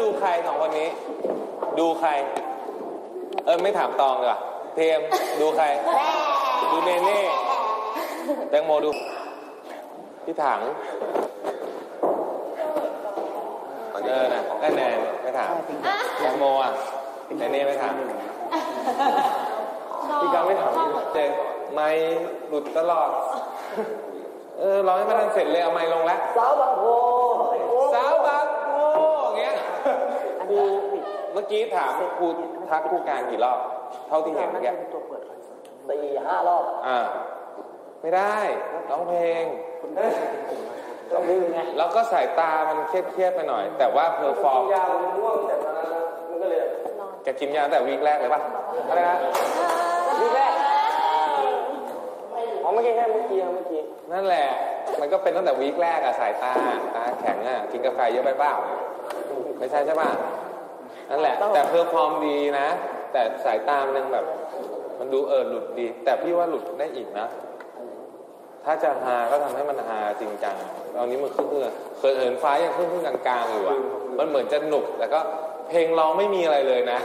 ดูใครสองคนนี้ ดูใคร เออไม่ถามตองดีกว่าเทมดูใคร ดูเนเน่แตงโมดู พี่ถังเออนะก็แนนไม่ถามแตงโมอะเนเน่ไม่ถามพี่กาไม่ถามเจนไม่หลุดตลอด เออร้องให้มันเสร็จเลยเอาไม้ลงแล้วสาวบางโพ สาวบางโง่อย่างเงี้ยครูเมื่อกี้ถามครูทักครูการกี่รอบ เท่าที่เห็นเมื่อกี้ตัวเปิดคอนเสิร์ตสี่ห้ารอบอ่าไม่ได้ร้องเพลงต้องดื้อไงแล้วก็สายตามันเครียดๆไปหน่อย แต่ว่าเพอร์ฟอร์มยาวมันง่วงแต่ตอนนั้นมันก็เลยแกกินยาตั้งแต่วีคแรกเลยป่ะอะไรนะวีแรกอ๋อเมื่อกี้แค่เมื่อกี้เมื่อกี้นั่นแหละ มันก็เป็นตั้งแต่วีคแรกอะสายตาตาแข็งอะกินกาแฟเยอะไปเปล่าไม่ใช่ใช่ป่ะ นั่นแหละ แต่เพอร์ฟอร์มดีนะ แต่สายตามันยังแบบ มันดูเออหลุดดี แต่พี่ว่าหลุดได้อีกนะ ถ้าจะฮาก็ทำให้มันฮาจริงจังตอนนี้มันขึ้นเรือเคยเหินฟ้ายังขึ้นขึ้นกลางๆอยู่อะมันเหมือนจะหนุกแต่ก็เพลงร้องไม่มีอะไรเลยนะ